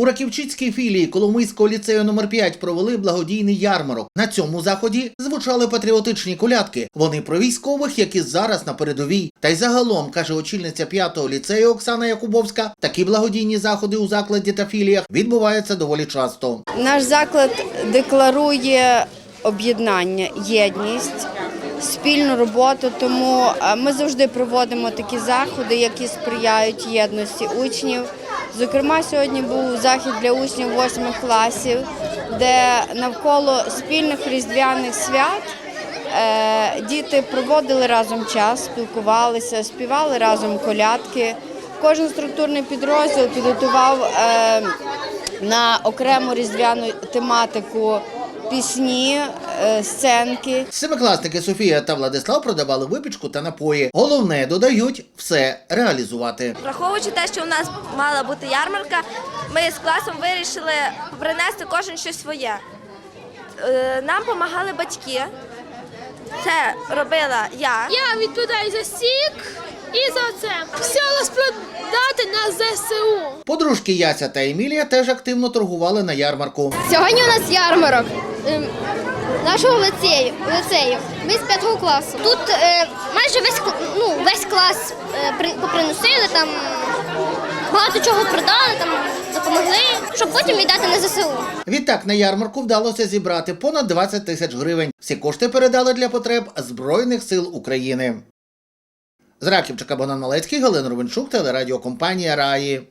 У Раківчицькій філії Коломийського ліцею номер 5 провели благодійний ярмарок. На цьому заході звучали патріотичні колядки. Вони про військових, які зараз на передовій. Та й загалом, каже очільниця 5-го ліцею Оксана Якубовська, такі благодійні заходи у закладі та філіях відбуваються доволі часто. Наш заклад декларує об'єднання, єдність, спільну роботу. Тому ми завжди проводимо такі заходи, які сприяють єдності учнів. Зокрема, сьогодні був захід для учнів 8 класів, де навколо спільних різдвяних свят е, діти проводили разом час, спілкувалися, співали разом колядки. Кожен структурний підрозділ підготував е, на окрему різдвяну тематику пісні, е, сценки. Семикласники Софія та Владислав продавали випічку та напої. Головне додають все реалізувати. Враховуючи те, що у нас мала бути ярмарка, ми з класом вирішили принести кожен щось своє. Е, Нам допомагали батьки. Це робила я. Я відповідаю за сік і за це. Все розпродати на ЗСУ. Подружки Яся та Емілія теж активно торгували на ярмарку. Сьогодні у нас ярмарок ем, нашого лицею. лицею. Ми з п'ятого класу. Тут е, майже весь ну, весь клас е, при- поприносили, там багато чого продали, там допомогли, щоб потім віддати на ЗСУ. Відтак на ярмарку вдалося зібрати понад 20 тисяч гривень. Всі кошти передали для потреб Збройних сил України. З Раківчика Богдан Малецький, Галина Рубенчук, телерадіокомпанія Раї.